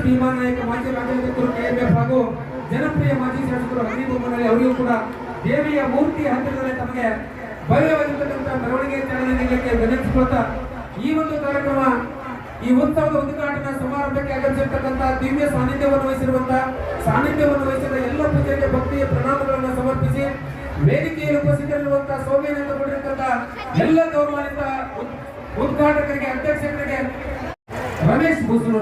ನಾಯಕ ಮಾಜಿ ರಾಜ್ಯಾಧ್ಯಕ್ಷರು ಕೆಎಂಎಫ್ ಹಾಗೂ ಜನಪ್ರಿಯ ಮಾಜಿ ಶಾಸಕರು ಹರೀಬ್ ಬೊಮ್ಮನಹಳ್ಳಿ ಅವರಿಗೂ ಕೂಡ ದೇವಿಯ ಮೂರ್ತಿ ಹತ್ತಿರದಲ್ಲಿ ತಮಗೆ ಭವ್ಯವಾಗಿರ್ತಕ್ಕಂಥ ಮೆರವಣಿಗೆ ಚಾಲನೆ ನೀಡಲಿಕ್ಕೆ ವಿನಂತಿಸಿಕೊಳ್ತಾ ಈ ಒಂದು ಕಾರ್ಯಕ್ರಮ ಈ ಉತ್ಸವದ ಉದ್ಘಾಟನಾ ಸಮಾರಂಭಕ್ಕೆ ಆಗಮಿಸಿರ್ತಕ್ಕಂಥ ದಿವ್ಯ ಸಾನ್ನಿಧ್ಯವನ್ನು ವಹಿಸಿರುವಂತಹ ಸಾನ್ನಿಧ್ಯವನ್ನು ವಹಿಸಿದ ಎಲ್ಲ ಪೂಜೆಗೆ ಭಕ್ತಿಯ ಪ್ರಣಾಮಗಳನ್ನು ಸಮರ್ಪಿಸಿ ವೇದಿಕೆಯಲ್ಲಿ ಉಪಸ್ಥಿತರಿರುವಂತಹ ಸೌಮ್ಯನಂತ ಕೂಡಿರ್ತಕ್ಕಂಥ ಎಲ್ಲ ಗೌರವಾನ್ವಿತ ಉದ್ಘಾಟಕರಿಗೆ, ಅಧ್ಯಕ್ಷರಿಗೆ ರಮೇಶ್ ಮುಸ್ಲಿಂ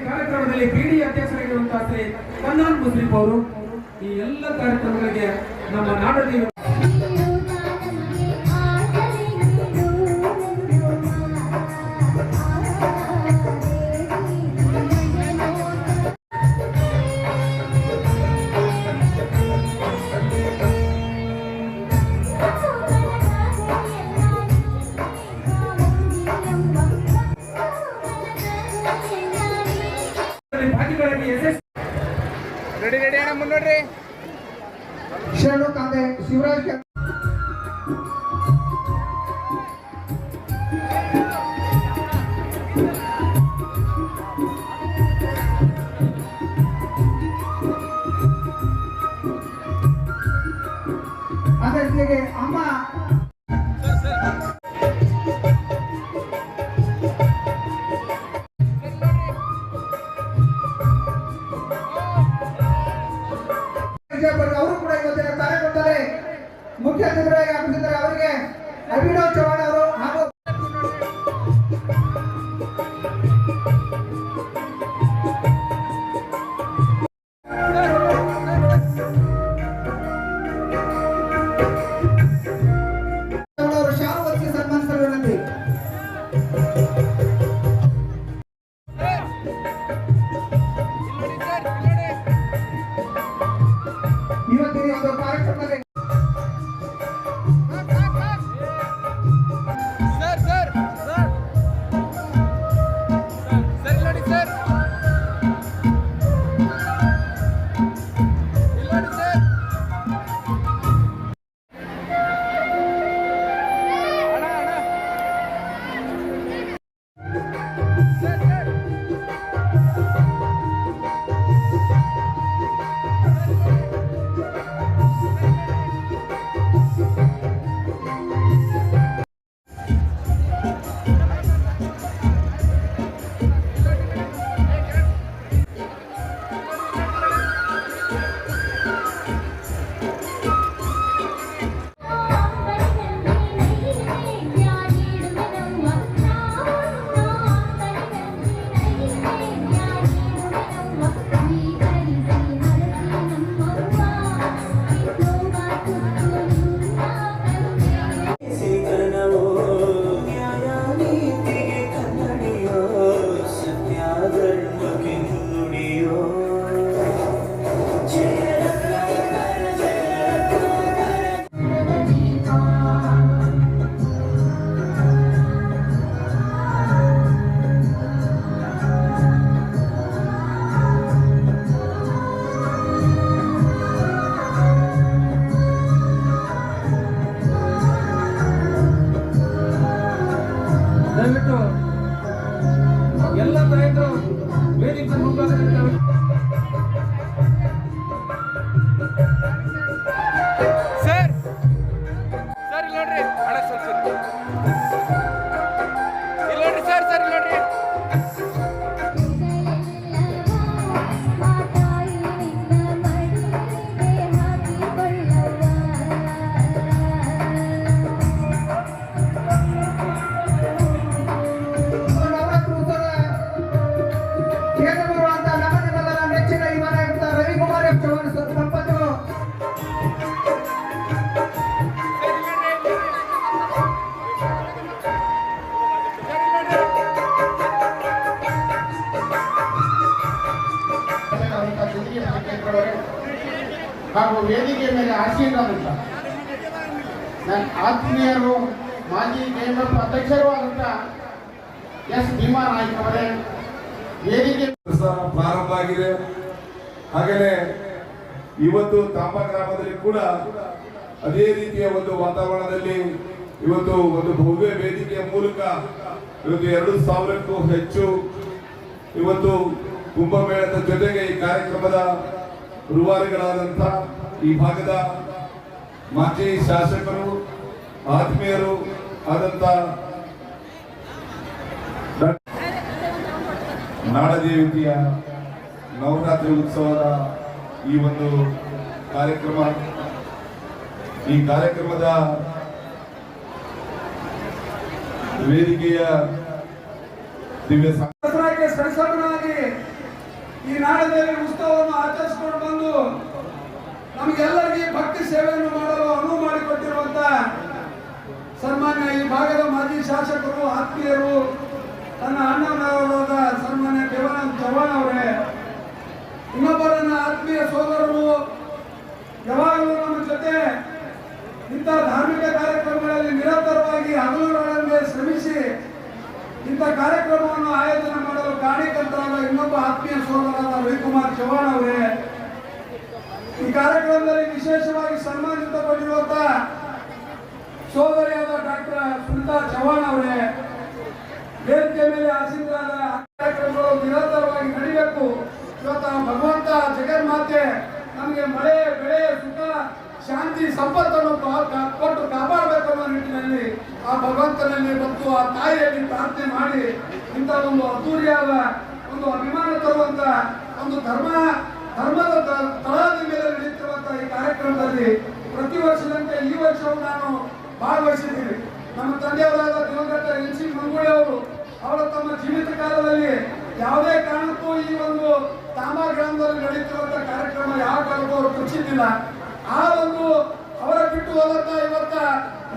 ಕಾರ್ಯಕ್ರಮದಲ್ಲಿ ಬಿಡಿ ಅಧ್ಯಕ್ಷರಾಗಿರುವಂತಹ ಶ್ರೀ ಕನ್ನಾನ್ ಮುಸ್ಲಿಂ ಅವರು ಈ ಎಲ್ಲ ಕಾರ್ಯಕ್ರಮಗಳಿಗೆ ನಮ್ಮ ನಾಡದೇವಿ ರೆಡಿ ಅಣ್ಣ ಮುನ್ನೋಡ್ರಿ ಶರಣು ತಂದೆ ಶಿವರಾಜ್ ಕೆ- ಅದರ ಜೊತೆಗೆ ಅಮ್ಮ working studio. ಎಲ್ಲ ನಾಯಕರು ವೇದಿಕೆ ಮಾಜಿ ಕೆಎಂಎಫ್ ಅಧ್ಯಕ್ಷರೂ ಆದಂಥ ಎಸ್ ಭೀಮಾ ನಾಯ್ಕ ಅವರೇ ವೇದಿಕೆ ಪ್ರಾರಂಭ ಆಗಿದೆ. ಹಾಗೆಯೇ ಇವತ್ತು ತಾಂಬ ಗ್ರಾಮದಲ್ಲಿ ಕೂಡ ಅದೇ ರೀತಿಯ ಒಂದು ವಾತಾವರಣದಲ್ಲಿ ಇವತ್ತು ಒಂದು ಭವ್ಯ ವೇದಿಕೆಯ ಮೂಲಕ ಇವತ್ತು ಎರಡು ಸಾವಿರಕ್ಕೂ ಹೆಚ್ಚು ಇವತ್ತು ಕುಂಭಮೇಳದ ಜೊತೆಗೆ ಈ ಕಾರ್ಯಕ್ರಮದ ರೂವಾರಿಗಳಾದಂಥ ಈ ಭಾಗದ ಮಾಜಿ ಶಾಸಕರು ಆತ್ಮೀಯರು ಆದಂತ ನಾಡದೇವತೆಯ ನವರಾತ್ರಿ ಉತ್ಸವದ ಈ ಒಂದು ಕಾರ್ಯಕ್ರಮ. ಈ ಕಾರ್ಯಕ್ರಮದ ವೇದಿಕೆಯ ದಿವ್ಯ ಸರಿಸಮನಾಗಿ ಈ ನಾಡದೇವಿ ಉತ್ಸವವನ್ನು ಆಚರಿಸಿಕೊಂಡು ಬಂದು ನಮಗೆಲ್ಲರಿಗೆ ಭಕ್ತಿ ಸೇವೆಯನ್ನು ಮಾಡಲು ಅನುವು ಮಾಡಿಕೊಟ್ಟಿರುವಂತ ಸನ್ಮಾನ್ಯ ಈ ಭಾಗದ ಮಾಜಿ ಶಾಸಕರು, ಆತ್ಮೀಯರು, ತನ್ನ ಅಣ್ಣನವರಾದ ಸನ್ಮಾನ್ಯ ದೇವಾನಂದ ಚವ್ಹಾಣ್ ಅವರೇ, ಇನ್ನೊಬ್ಬರನ್ನ ಆತ್ಮೀಯ ಸೋದರರು ಯಾವಾಗಲೂ ನಮ್ಮ ಜೊತೆ ಇಂಥ ಧಾರ್ಮಿಕ ಕಾರ್ಯಕ್ರಮಗಳಲ್ಲಿ ನಿರಂತರವಾಗಿ ಹಗಲುಗಳನ್ನೇ ಶ್ರಮಿಸಿ ಇಂಥ ಕಾರ್ಯಕ್ರಮವನ್ನು ಆಯೋಜನೆ ಮಾಡಲು ಕಾರಣೀಕರ್ತರಾದ ಇನ್ನೊಬ್ಬ ಆತ್ಮೀಯ ಸೋದರರಾದ ರವಿಕುಮಾರ್ ಚವ್ಹಾಣ್ ಅವರೇ, ಈ ಕಾರ್ಯಕ್ರಮದಲ್ಲಿ ವಿಶೇಷವಾಗಿ ಸನ್ಮಾನಿತಗೊಂಡಿರುವಂತ ಸೋದರಿಯಾದ ಡಾಕ್ಟರ್ ಸುನಿತಾ ಚೌಹಾಣ್ ಅವರೇ, ವೇದಿಕೆ ಮೇಲೆ ಆಸೀನರಾದ ಕಾರ್ಯಕ್ರಮಗಳು ನಿರಂತರವಾಗಿ ನಡೀಬೇಕು. ಇವತ್ತು ಭಗವಂತ ಜಗನ್ಮಾತೆ ನಮಗೆ ಮಳೆ, ಬೆಳೆ, ಸುಖ, ಶಾಂತಿ, ಸಂಪತ್ತನ್ನು ಕೊಟ್ಟು ಕಾಪಾಡಬೇಕು ಅನ್ನೋ ನಿಟ್ಟಿನಲ್ಲಿ ಆ ಭಗವಂತನಲ್ಲಿ ಮತ್ತು ಆ ತಾಯಿಯಲ್ಲಿ ಪ್ರಾರ್ಥನೆ ಮಾಡಿ ಇಂಥ ಒಂದು ಅದ್ದೂರಿಯಾದ ಒಂದು ಅಭಿಮಾನ ತರುವಂತ ಒಂದು ಧರ್ಮ, ಧರ್ಮದ ತಳಹದಿ ಮೇಲೆ ನಡೆಯುತ್ತಿರುವಂತಹ ಈ ಕಾರ್ಯಕ್ರಮದಲ್ಲಿ ಪ್ರತಿ ವರ್ಷದಂತೆ ಈ ವರ್ಷವೂ ನಾನು ಭಾಗವಹಿಸಿದ್ದೀನಿ ನಮ್ಮ ತಂದೆಯವರಾದ ದಿವಂಗತ ಎನ್ ಸಿ ಮಂಗೋಳಿ ಅವರು ಅವರು ತಮ್ಮ ಜೀವಿತ ಕಾಲದಲ್ಲಿ ಯಾವುದೇ ಕಾರಣಕ್ಕೂ ಈ ಒಂದು ತಾಮ ಗ್ರಾಮದಲ್ಲಿ ನಡೆಯುತ್ತಿರುವಂತಹ ಕಾರ್ಯಕ್ರಮ ಯಾವ ಕಾಲಕ್ಕೂ ಅವರು ಕುಚ್ಚಿದ್ದಿಲ್ಲ ಆ ಒಂದು ಅವರ ಬಿಟ್ಟು ಹೋದಂತ ಇವತ್ತ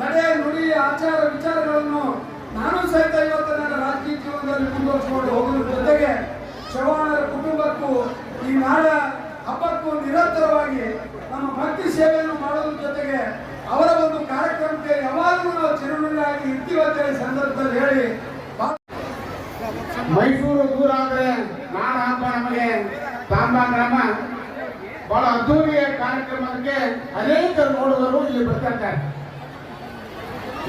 ನಡೆ, ನುಡಿ, ಆಚಾರ, ವಿಚಾರಗಳನ್ನು ನಾನು ಸಹಿತ ಇವತ್ತು ನನ್ನ ರಾಜಕೀಯ ಜೀವನದಲ್ಲಿ ಮುಂದುವರಿಸಿಕೊಂಡು ಹೋಗುವ ಜೊತೆಗೆ ಚೌಹಾಣರ ಕುಟುಂಬಕ್ಕೂ ಈ ನಾಡ ಹಬ್ಬಕ್ಕೂ ನಿರಂತರವಾಗಿ ನಮ್ಮ ಭಕ್ತಿ ಸೇವೆಯನ್ನು ಮಾಡೋದ್ರ ಜೊತೆಗೆ ಅವರ ಒಂದು ಕಾರ್ಯಕ್ರಮಕ್ಕೆ ಯಾವಾಗಲೂ ನಾವು ಚಿರುನುಡಿಯಾಗಿ ಇರ್ತೀವಿ ಸಂದರ್ಭದಲ್ಲಿ ಹೇಳಿ ಮೈಸೂರು ದೂರ ಆದ್ರೆ ನಾಡ ಹಬ್ಬ ನಮಗೆ ತಾಂಬಾ ಗ್ರಾಮ ಬಹಳ ಅದ್ದೂರಿಯ ಕಾರ್ಯಕ್ರಮಕ್ಕೆ ಅನೇಕ ನೋಡುಗರು ಇಲ್ಲಿ ಬರ್ತಿರ್ತಾರೆ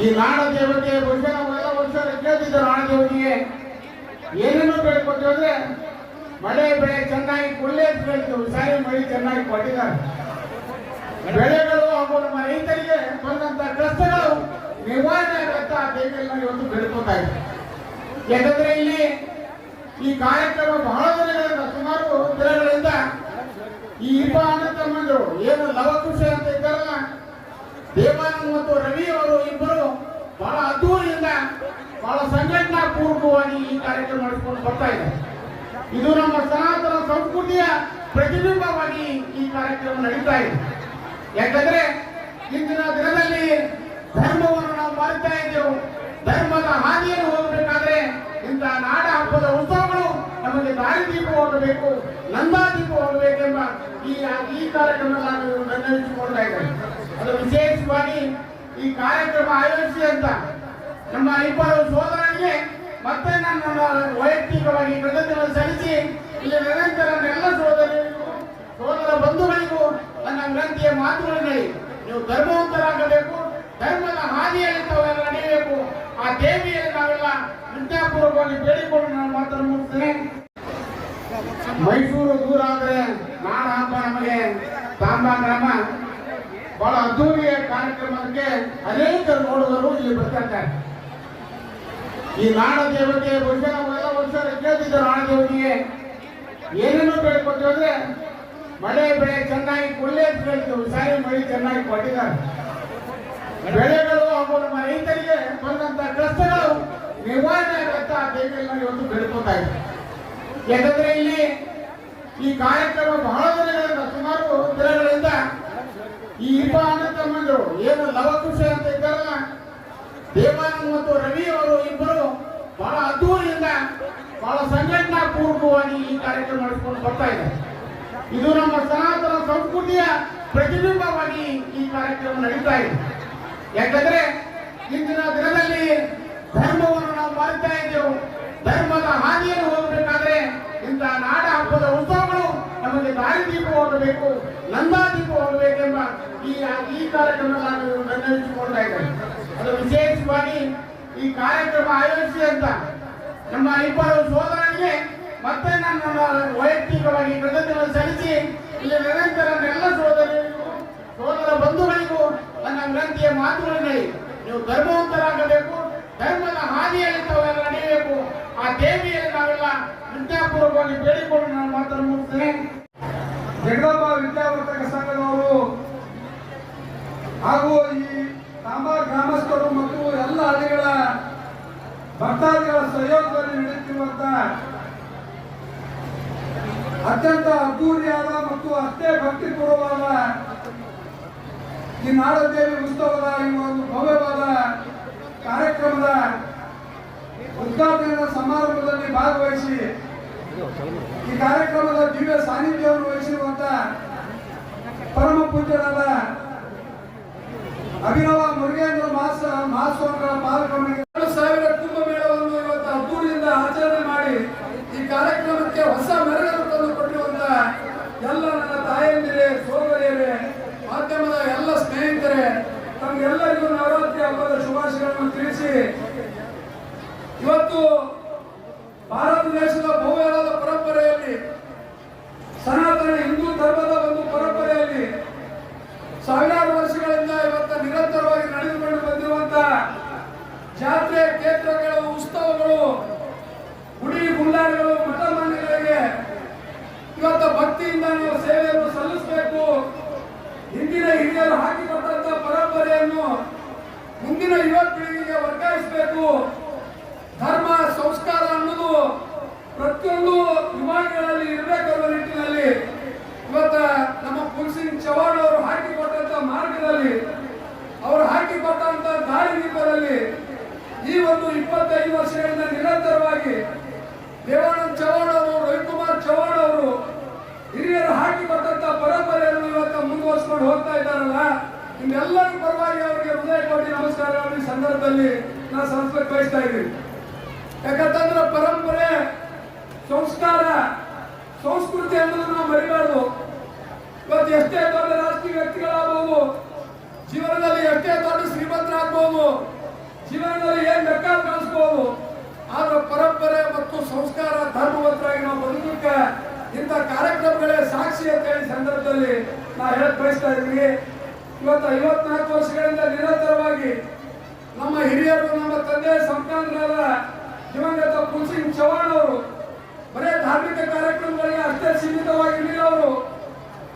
ಈ ನಾಡ ದೇವತೆ ಬಹುಶಃ ನಾವೆಲ್ಲ ವರ್ಷ ಕೇಳ್ತಿದ್ದೆ ನಾಡ ದೇವತೆಗೆ ಏನೇನು ಅಂದ್ರೆ ಮಳೆ ಬೆಳೆ ಚೆನ್ನಾಗಿ ಕೊಡಲೇ ಅಂತ ಕೇಳ್ತೀವಿ ಸಾರಿ ಮಳೆ ಚೆನ್ನಾಗಿ ಕೊಟ್ಟಿದ್ದಾರೆ. ಬೆಳೆಗಳು ಹಾಗೂ ನಮ್ಮ ರೈತರಿಗೆ ಬಂದಂತ ಕಷ್ಟಗಳು ನಿವಾರಣೆ ಆಗುತ್ತ ಆ ದೇವಿಯಲ್ಲಿ ನಾವು ಇವತ್ತು ಬೆಳ್ಕೊತಾ ಇದ್ದೀವಿ ಯಾಕಂದ್ರೆ ಇಲ್ಲಿ ಈ ಕಾರ್ಯಕ್ರಮ ಬಹಳ ದಿನಗಳಿಂದ, ಸುಮಾರು ದಿನಗಳಿಂದ ಈ ಇಬ್ಬ ಅಣ್ಣ ತಮ್ಮಂದರು, ಏನು ಲವಕುಶ ಅಂತ ಇದ್ದಾರಲ್ಲ, ದೇವಾನಂದ್ ಮತ್ತು ರವಿ ಅವರು ಇಬ್ಬರು ಬಹಳ ಅದ್ದೂರಿಯಿಂದ ಬಹಳ ಸಂಘಟನಾ ಪೂರ್ವಕವಾಗಿ ಈ ಕಾರ್ಯಕ್ರಮ ನಡೆಸಿಕೊಂಡು ಬರ್ತಾ ಇದೆ ಇದು ನಮ್ಮ ಸನಾತನ ಸಂಸ್ಕೃತಿಯ ಪ್ರತಿಬಿಂಬವಾಗಿ ಈ ಕಾರ್ಯಕ್ರಮ ನಡೀತಾ ಇದೆ. ಯಾಕಂದ್ರೆ ಇಂದಿನ ದಿನದಲ್ಲಿ ಧರ್ಮವನ್ನು ನಾವು ಮಾಡ್ತಾ ಇದ್ದೆವು. ಧರ್ಮದ ಹಾದಿಯನ್ನು ಹೋಗಬೇಕಾದ್ರೆ ಇಂತಹ ನಾಡ ಹಬ್ಬದ ಉತ್ಸವಗಳು ನಮಗೆ ದೀಪ ನಂದಾದೀಪವಾಗಬೇಕೆಂಬ ಈ ಈ ಕಾರ್ಯಕ್ರಮ ನಾನು ನಿರ್ಣಯಿಸಿಕೊಳ್ತಾ ಇದ್ದೇನೆ. ಅದು ವಿಶೇಷವಾಗಿ ಈ ಕಾರ್ಯಕ್ರಮ ಆಯೋಜಿಸಿ ಅಂತ ನಮ್ಮ ಇಬ್ಬರು ಸೋದರನಿಗೆ ಮತ್ತೆ ನನ್ನ ವೈಯಕ್ತಿಕವಾಗಿ ಕೃತಜ್ಞತೆ ಸಲ್ಲಿಸಿ ಇಲ್ಲಿ ನಿರಂತರ ಎಲ್ಲ ಸೋದರಿಗೂ ಸೋದರ ಬಂಧುಗಳಿಗೂ ನನ್ನ ಗ್ರಂಥಿಯ ಮಾತುಗಳಲ್ಲಿ ನೀವು ಧರ್ಮವಂತರಾಗಬೇಕು. ಧರ್ಮದ ಹಾದಿಯಲ್ಲಿ ತಾವೆಲ್ಲ ನಡೆಯಬೇಕು. ಆ ದೇವಿಯಲ್ಲಿ ನಾವೆಲ್ಲ ವಿದ್ಯಾಪೂರ್ವಕವಾಗಿ ಬೇಡಿಕೊಂಡು ನಾನು ಮಾತನ್ನು ಮುಗಿಸ್ತೇನೆ. ಮೈಸೂರು ದೂರ ಆದರೆ ನಾಡ ಹಬ್ಬ ನಮಗೆ ತಾಂಬಾ ಗ್ರಾಮ. ಬಹಳ ಅದ್ದೂರಿಯ ಕಾರ್ಯಕ್ರಮಕ್ಕೆ ಅನೇಕ ನೋಡುಗರು ಇಲ್ಲಿ ಬರ್ತಿರ್ತಾರೆ ಈ ನಾಡ ದೇವತೆ ಬಹುಶಃ ನಾವೆಲ್ಲ ವರ್ಷ ಕೇಳ್ತಿದ್ದೆ ನಾಡ ದೇವತೆಗೆ ಏನೇನೋ ಅಂದ್ರೆ ಮಳೆ ಬೆಳೆ ಚೆನ್ನಾಗಿ ಕೊಳ್ಳೆ ಅಂತ ಹೇಳ್ತೀವಿ ಸಾರಿ ಮಳೆ ಚೆನ್ನಾಗಿ ಕೊಟ್ಟಿದ್ದಾರೆ. ಬೆಳೆಗಳು ಹಾಗೂ ನಮ್ಮ ರೈತರಿಗೆ ಬಂದಂತ ಕಷ್ಟಗಳು ನಿವಾರಣೆ ಆಗತ್ತ ಆ ದೇವಿಯಲ್ಲಿ ಇವತ್ತು ಬೆಳ್ಕೋತಾ ಇದ್ದೀವಿ. ಯಾಕಂದ್ರೆ ಇಲ್ಲಿ ಈ ಕಾರ್ಯಕ್ರಮ ಬಹಳ ದಿನಗಳಿಂದ, ಸುಮಾರು ದಿನಗಳಿಂದ ಈ ಇಬ್ಬ ಅಣ್ಣ ಏನು ಲವಕುಶ ಅಂತ ಇದ್ದಾರಲ್ಲ, ದೇವಾನಂದ್ ಮತ್ತು ರವಿ ಅವರು ಇಬ್ಬರು ಬಹಳ ಅದ್ದೂರಿಯಿಂದ ಬಹಳ ಸಂಘಟನಾ ಪೂರ್ವಕವಾಗಿ ಈ ಕಾರ್ಯಕ್ರಮ ನಡೆಸಿಕೊಂಡು ಬರ್ತಾ ಇದ್ದಾರೆ. ಇದು ನಮ್ಮ ಸನಾತನ ಸಂಸ್ಕೃತಿಯ ಪ್ರತಿಬಿಂಬವಾಗಿ ಈ ಕಾರ್ಯಕ್ರಮ ನಡೀತಾ ಇದೆ. ಯಾಕಂದ್ರೆ ಇಂದಿನ ದಿನದಲ್ಲಿ ಧರ್ಮವನ್ನು ನಾವು ಮಾಡ್ತಾ ಇದ್ದೇವೆ. ಧರ್ಮದ ಹಾನಿಯನ್ನು ಹೋಗಬೇಕಾದ್ರೆ ಇಂತಹ ನಾಡ ಹಬ್ಬದ ಉತ್ಸವಗಳು ನಮಗೆ ದೀಪ ನಂದಾದೀಪವಾಗಬೇಕೆಂಬ ಈ ಈ ಕಾರ್ಯಕ್ರಮ ನಾನು ನಿರ್ಣಯಿಸಿಕೊಳ್ತಾ ಇದ್ದೇನೆ. ಅದು ವಿಶೇಷವಾಗಿ ಈ ಕಾರ್ಯಕ್ರಮ ಆಯೋಜಿಸಿ ಅಂತ ನಮ್ಮ ಇಬ್ಬರು ಸೋದರನಿಗೆ ಮತ್ತೆ ನನ್ನ ವೈಯಕ್ತಿಕವಾಗಿ ಕೃತಜ್ಞತೆ ಸಲ್ಲಿಸಿ ಇಲ್ಲಿ ನಿರಂತರ ಎಲ್ಲ ಸೋದರಿಗೂ ಸೋದರ ಬಂಧುಗಳಿಗೂ ನನ್ನ ವಿನಂತಿಯ ಮಾತುಗಳನ್ನು ನೀವು ಧರ್ಮವಂತರಾಗಬೇಕು. ಧರ್ಮದ ಹಾದಿಯಲ್ಲಿ ತಾವೆಲ್ಲ ನಡೆಯಬೇಕು. ಆ ದೇವಿಯಲ್ಲಿ ನಾವೆಲ್ಲ ವಿದ್ಯಾಪೂರ್ವಕವಾಗಿ ಬೇಡಿಕೊಂಡು ನಾನು ಮಾತನ್ನು ಮುಗಿಸ್ತೇನೆ. ಜಗದಪ್ಪ ವಿದ್ಯಾವರ್ಧಕ ಸಂಘದವರು ಹಾಗೂ ಈ ತಾಂಬಾ ಗ್ರಾಮಸ್ಥರು ಮತ್ತು ಎಲ್ಲ ಹಳ್ಳಿಗಳ ಭಕ್ತಾದಿಗಳ ಸಹಯೋಗದಲ್ಲಿ ನಡೆಯುತ್ತಿರುವಂತ ಅತ್ಯಂತ ಅದ್ದೂರಿಯಾದ ಮತ್ತು ಅಷ್ಟೇ ಭಕ್ತಿಪೂರ್ವವಾದ ಈ ನಾಡದೇವಿ ಉತ್ಸವದ ಈ ಒಂದು ಭವ್ಯವಾದ ಕಾರ್ಯಕ್ರಮದ ಉದ್ಘಾಟನೆಯ ಸಮಾರಂಭದಲ್ಲಿ ಭಾಗವಹಿಸಿ ಈ ಕಾರ್ಯಕ್ರಮದ ದಿವ್ಯ ಸಾನ್ನಿಧ್ಯವನ್ನು ವಹಿಸಿರುವಂತ ಪರಮ ಪೂಜ್ಯರಾದ ಅಭಿನವ ಮುರುಗೇಂದ್ರ ಮಾಸ ಮಹಾಸ್ವಾಮಿಗಳ ಪಾಲ್ಗೊಂಡಿಗೆ ಎರಡು ಸಾವಿರ ಕುಂಭಮೇಳವನ್ನು ಇವತ್ತು ಅದ್ದೂರಿಯಿಂದ ಆಚರಣೆ ಮಾಡಿ ಈ ಕಾರ್ಯಕ್ರಮಕ್ಕೆ ಹೊಸ ಮೆರಗನ್ನು ತಂದು ಕೊಟ್ಟಿರುವಂತ ಎಲ್ಲ ನನ್ನ ತಾಯಂದಿರೇ ಸೋದರಿಯರೇ ಮಾಧ್ಯಮದ ಎಲ್ಲ ಸ್ನೇಹಿತರೆ ತಮಗೆಲ್ಲರಿಗೂ ನವರಾತ್ರಿ ಹಬ್ಬದ ಇವತ್ತು ಭಾರತ ದೇಶದ ಭವ್ಯವಾದ ಪರಂಪರೆಯಲ್ಲಿ ಸನಾತನ ಹಿಂದೂ ಧರ್ಮದ ಒಂದು ಪರಂಪರೆಯಲ್ಲಿ ಸಾವಿರಾರು ವರ್ಷಗಳಿಂದ ಇವತ್ತು ನಿರಂತರವಾಗಿ ನಡೆದುಕೊಂಡು ಬಂದಿರುವಂತಹ ಜಾತ್ರೆ ಕ್ಷೇತ್ರಗಳ ಉತ್ಸವಗಳು, ಗುಡಿ ಗುಂಡಾರಿಗಳು ಮಠ ಮಂದಿರಗಳಿಗೆ ಇವತ್ತು ಭಕ್ತಿಯಿಂದ ನಾವು ಸೇವೆಯನ್ನು ಸಲ್ಲಿಸಬೇಕು. ಹಿಂದಿನ ಹಿರಿಯರು ಹಾಕಿಕೊಟ್ಟಂತ ಪರಂಪರೆಯನ್ನು ಮುಂದಿನ ಯುವ ಪೀಳಿಗೆಗೆ ವರ್ಗಾಯಿಸಬೇಕು. ಧರ್ಮ, ಸಂಸ್ಕಾರ ಅನ್ನೋದು ಪ್ರತಿಯೊಂದು ವಿಮಾನಗಳಲ್ಲಿ ಇರಬೇಕು ಅನ್ನೋ ನಿಟ್ಟಿನಲ್ಲಿ ಇವತ್ತ ನಮ್ಮ ಪುಲ್ಸಿಂಗ್ ಚವಾಣ್ ಅವರು ಹಾಕಿಕೊಟ್ಟಂತ ಮಾರ್ಗದಲ್ಲಿ ಅವರು ಹಾಕಿಕೊಟ್ಟಂತ ದಾರಿ ದೀಪದಲ್ಲಿ ಈ ಒಂದು ಇಪ್ಪತ್ತೈದು ವರ್ಷಗಳಿಂದ ನಿರಂತರವಾಗಿ ದೇವಾನಂದ್ ಚವಾಣ್ ಅವರು, ರವಿಕುಮಾರ್ ಚವಾಣ್ ಅವರು ಹಿರಿಯರು ಹಾಕಿಕೊಟ್ಟಂತ ಪರಂಪರೆಯನ್ನು ಇವತ್ತು ಮುಂದುವರ್ಸ್ಕೊಂಡು ಹೋಗ್ತಾ ಇದ್ದಾರಲ್ಲ. ಇನ್ನೆಲ್ಲರೂ ಪರವಾಗಿ ಅವರಿಗೆ ಹೃದಯ ಕೋಟಿ ನಮಸ್ಕಾರಗಳನ್ನು ಈ ಸಂದರ್ಭದಲ್ಲಿ ನಾನು ಸಂಸ್ಕೃತಿ ಬಯಸ್ತಾ ಇದ್ದೀನಿ. ಯಾಕಂತಂದ್ರೆ ಪರಂಪರೆ, ಸಂಸ್ಕಾರ, ಸಂಸ್ಕೃತಿ ಅನ್ನೋದನ್ನ ನಾವು ಮರಿಬಾರ್ದು. ಇವತ್ತು ಎಷ್ಟೇ ದೊಡ್ಡ ರಾಜಕೀಯ ವ್ಯಕ್ತಿಗಳಾಗಬಹುದು ಜೀವನದಲ್ಲಿ ಎಷ್ಟೇ ದೊಡ್ಡ ಶ್ರೀಮಂತರಾಗಬಹುದು ಜೀವನದಲ್ಲಿ ಏನ್ ಬೇಕಾದ್ರೂ ಕಳಿಸ್ಬೋದು ಆದ್ರೆ ಪರಂಪರೆ ಮತ್ತು ಸಂಸ್ಕಾರ ಧರ್ಮವಂತರಾಗಿ ನಾವು ಬದುಕಕ್ಕೆ ಇಂಥ ಕಾರ್ಯಕ್ರಮಗಳೇ ಸಾಕ್ಷಿ ಅಂತ ಹೇಳಿ ಸಂದರ್ಭದಲ್ಲಿ ನಾ ಹೇಳಕ್ ಬಯಸ್ತಾ ಇದ್ದೀನಿ. ಇವತ್ತು ಐವತ್ನಾಲ್ಕು ವರ್ಷಗಳಿಂದ ನಿರಂತರವಾಗಿ ನಮ್ಮ ಹಿರಿಯರು, ನಮ್ಮ ತಂದೆ ಸಂತಾನರಾದ ದಿವಂಗತ ಪುಲ್ಸಿಂಗ್ ಚೌಹಾಣ್ ಅವರು, ಬರೇ ಧಾರ್ಮಿಕ ಕಾರ್ಯಕ್ರಮಗಳಿಗೆ ಅಷ್ಟೇ ಸೀಮಿತವಾಗಿ ಅವರು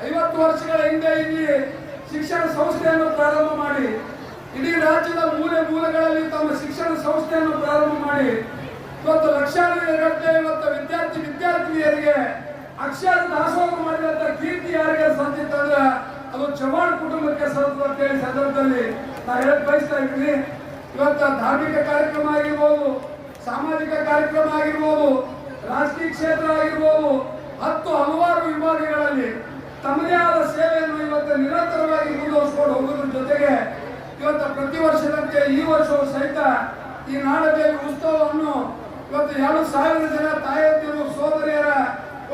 ಐವತ್ತು ವರ್ಷಗಳ ಹಿಂದೆ ಇಲ್ಲಿ ಶಿಕ್ಷಣ ಸಂಸ್ಥೆಯನ್ನು ಪ್ರಾರಂಭ ಮಾಡಿ, ಇಡೀ ರಾಜ್ಯದ ಮೂಲೆ ಮೂಲೆಗಳಲ್ಲಿ ತಮ್ಮ ಶಿಕ್ಷಣ ಸಂಸ್ಥೆಯನ್ನು ಪ್ರಾರಂಭ ಮಾಡಿ, ಇವತ್ತು ಲಕ್ಷಾಂತರ ಇವತ್ತು ವಿದ್ಯಾರ್ಥಿ ವಿದ್ಯಾರ್ಥಿನಿಯರಿಗೆ ಅಕ್ಷರ ದಾಸೋಹ ಮಾಡಿದಂತ ಕೀರ್ತಿ ಯಾರಿಗೆ ಸಂತಿತ್ತಂದ್ರೆ ಅದು ಚವಾಣ್ ಕುಟುಂಬಕ್ಕೆ ಹೇಳಿ ಸಂದರ್ಭದಲ್ಲಿ ನಾನು ಹೇಳಕ್ ಬಯಸ್ತಾ ಇದ್ದೀನಿ. ಇವತ್ತು ಧಾರ್ಮಿಕ ಕಾರ್ಯಕ್ರಮ ಆಗಿರ್ಬೋದು, ಸಾಮಾಜಿಕ ಕಾರ್ಯಕ್ರಮ ಆಗಿರ್ಬೋದು ರಾಜಕೀಯ ಕ್ಷೇತ್ರ ಆಗಿರ್ಬೋದು, ಹತ್ತು ಹಲವಾರು ವಿಭಾಗಗಳಲ್ಲಿ ತಮ್ಮದೇ ಆದ ಸೇವೆಯನ್ನು ಇವತ್ತು ನಿರಂತರವಾಗಿ ಮುಂದುವರಿಸಿಕೊಂಡು ಹೋಗೋದ್ರ ಜೊತೆಗೆ ಇವತ್ತು ಪ್ರತಿ ವರ್ಷದಂತೆ ಈ ವರ್ಷವೂ ಸಹಿತ ಈ ನಾಡದೇವಿ ಉತ್ಸವವನ್ನು ಇವತ್ತು ಎರಡು ಸಾವಿರ ಜನ ತಾಯಂದಿರು ಸೋದರಿಯರ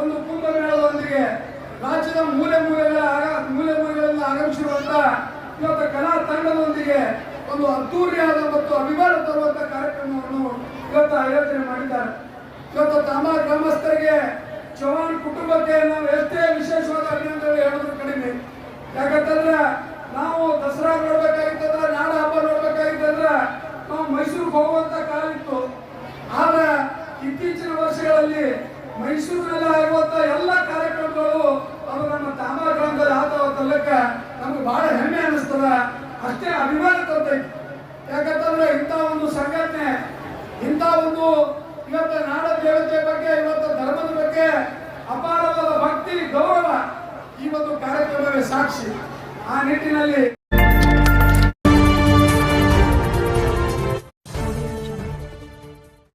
ಒಂದು ಕುಂಭಮೇಳದೊಂದಿಗೆ ರಾಜ್ಯದ ಮೂಲೆ ಮೂಲೆಗಳ ಮೂಲೆ ಮೂಲೆಗಳಿಂದ ಆಗಮಿಸಿರುವಂತಹ ಇವತ್ತು ಕಲಾ ತಂಡದೊಂದಿಗೆ ಒಂದು ಅದ್ದೂರಿಯಾದ ಮತ್ತು ಅಭಿಮಾನ ತರುವಂತಹ ಕಾರ್ಯಕ್ರಮವನ್ನು ಇವತ್ತು ಆಯೋಜನೆ ಮಾಡಿದ್ದಾರೆ. ಇವತ್ತು ತಮ್ಮ ಗ್ರಾಮಸ್ಥರಿಗೆ ಚೌಹಾಣ್ ಕುಟುಂಬಕ್ಕೆ ನಾವು ಎಷ್ಟೇ ವಿಶೇಷವಾದ ಅಭಿನಂದನೆ ಹೇಳೋದ್ರ ಕಡಿಮೆ. ಯಾಕಂತಂದ್ರೆ ನಾವು ದಸರಾ ನೋಡ್ಬೇಕಾಗಿತ್ತಂದ್ರೆ, ನಾಡ ಹಬ್ಬ ನೋಡ್ಬೇಕಾಗಿತ್ತಂದ್ರೆ ನಾವು ಮೈಸೂರಿಗೆ ಹೋಗುವಂತ ಕಾಲ ಇತ್ತು. ಆದ್ರೆ ಇತ್ತೀಚಿನ ವರ್ಷಗಳಲ್ಲಿ ಮೈಸೂರಿನಲ್ಲಿ ಆಗುವಂತ ಎಲ್ಲ ಕಾರ್ಯಕ್ರಮಗಳು ಅದು ನಮ್ಮ ತಾಮ ಗ್ರಾಮದಲ್ಲಿ ಆತವ ತಲ್ಲಕ್ಕ ನಮ್ಗೆ ಬಹಳ ಹೆಮ್ಮೆ ಅನಿಸ್ತದ ಅಷ್ಟೇ ಅಭಿಮಾನ ತಂದೈತಿ ಯಾಕಂತಂದ್ರೆ ಇಂಥ ಒಂದು ಸಂಘಟನೆ, ಇಂಥ ಒಂದು ಇವತ್ತು ನಾಡ ದೇವತೆ ಬಗ್ಗೆ, ಇವತ್ತು ಧರ್ಮದ ಬಗ್ಗೆ ಅಪಾರವಾದ ಭಕ್ತಿ, ಗೌರವ ಈ ಒಂದು ಕಾರ್ಯಕ್ರಮವೇ ಸಾಕ್ಷಿ. ಆ ನಿಟ್ಟಿನಲ್ಲಿ